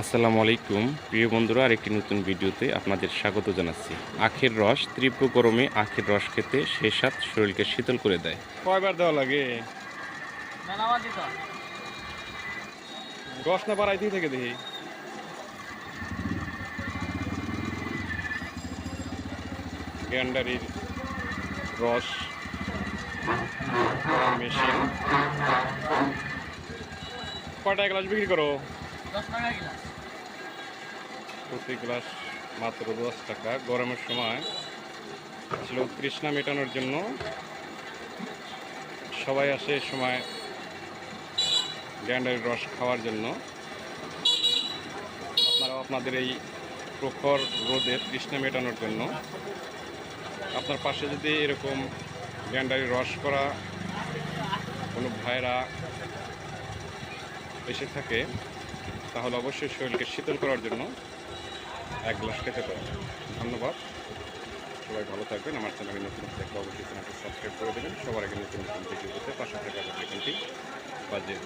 আসসালামু আলাইকুম। প্রিয় বন্ধুরা আরেকটি নতুন ভিডিওতে আপনাদের স্বাগত জানাচ্ছি। আখের রস তীব্র গরমে আখের রস খেতে সে সাথ শরীরকে শীতল করে দেয়। কয়বার দেওয়া লাগে? রস না বাড়াইতেই থেকে দেখি। গ্যান্ডারির রস মেশিন। কয়টা গ্লাস বিক্রি করো? প্রতি গ্লাস মাত্র দশ টাকা, গরমের সময়। ছিল তৃষ্ণা মেটানোর জন্য। সবাই আসে সময় গ্যান্ডারির রস খাওয়ার জন্য। আপনারাও আপনাদের এই প্রখর রোদে তৃষ্ণা মেটানোর জন্য। আপনার পাশে যদি এরকম গ্যান্ডারির রস করা কোনো ভাইরা এসে থাকে তাহলে অবশ্যই শরীরকে শীতল করার জন্য এক গ্লাস খেতে পারেন। ধন্যবাদ। সবাই ভালো থাকবেন। আমার চ্যানেলে নতুন দেখলে অবশ্যই চ্যানেলটি সাবস্ক্রাইব করে দেবেন। সবার আগে নতুন নতুন ভিডিও পেতে পাশে থাকা বেল আইকনটি বাজিয়ে